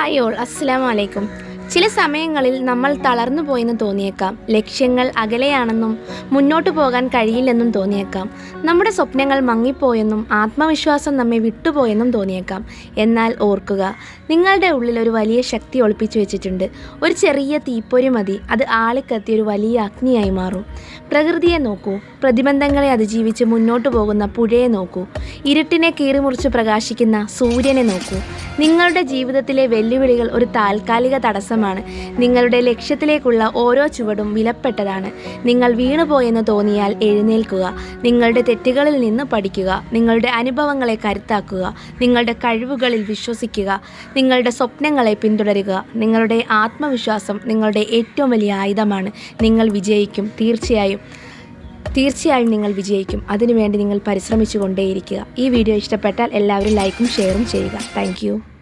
Hi all അസ്സലാമു അലൈക്കും ചില സമയങ്ങളിൽ നമ്മൾ തളർന്നു പോയെന്ന് തോന്നിയേക്കാം. ലക്ഷ്യങ്ങൾ അകലെയാണെന്നും മുന്നോട്ട് പോകാൻ കഴിയില്ലെന്നും തോന്നിയേക്കാം. നമ്മുടെ സ്വപ്നങ്ങൾ മങ്ങിപ്പോയെന്നും ആത്മവിശ്വാസം നമ്മെ വിട്ടുപോയെന്നും തോന്നിയേക്കാം. എന്നാൽ ഓർക്കുക നിങ്ങളുടെ ഉള്ളിൽ ഒരു വലിയ ശക്തി ഒളിപ്പിച്ചു വെച്ചിട്ടുണ്ട്. ഒരു ചെറിയ തീപ്പൊരി മതി അത് ആളിക്കത്തി ഒരു വലിയ അഗ്നിയായി മാറും. പ്രകൃതിയെ നോക്കൂ പ്രതിബന്ധങ്ങളെ അതിജീവിച്ച് മുന്നോട്ട് പോകുന്ന പുഴയെ നോക്കൂ. ഇരുട്ടിനെ കീറിമുറിച്ച് പ്രകാശിക്കുന്ന സൂര്യനെ നോക്കൂ. നിങ്ങളുടെ ജീവിതത്തിലെ വെല്ലുവിളികൾ ഒരു താൽക്കാലിക തടസ്സമാണ് നിങ്ങളുടെ ലക്ഷ്യത്തിലേക്കുള്ള ഓരോ ചുവടും വിലപ്പെട്ടതാണ്. നിങ്ങൾ വീണുപോയെന്ന് തോന്നിയാൽ എഴുന്നേൽക്കുക. നിങ്ങളുടെ തെറ്റുകളിൽ നിന്ന് പഠിക്കുക. നിങ്ങളുടെ അനുഭവങ്ങളെ കരുത്താക്കുക. നിങ്ങളുടെ കഴിവുകളിൽ വിശ്വസിക്കുക. നിങ്ങളുടെ സ്വപ്നങ്ങളെ പിന്തുടരുക. നിങ്ങളുടെ ആത്മവിശ്വാസം നിങ്ങളുടെ ഏറ്റവും വലിയ ആയുധമാണ്. നിങ്ങൾ വിജയിക്കും. തീർച്ചയായും. തീർച്ചയായും നിങ്ങൾ വിജയിക്കും. അതിനുവേണ്ടി നിങ്ങൾ പരിശ്രമിച്ചു കൊണ്ടേയിരിക്കുക ഈ വീഡിയോ ഇഷ്ടപ്പെട്ടാൽ എല്ലാവരും ലൈക്കും ഷെയറും ചെയ്യുക. താങ്ക്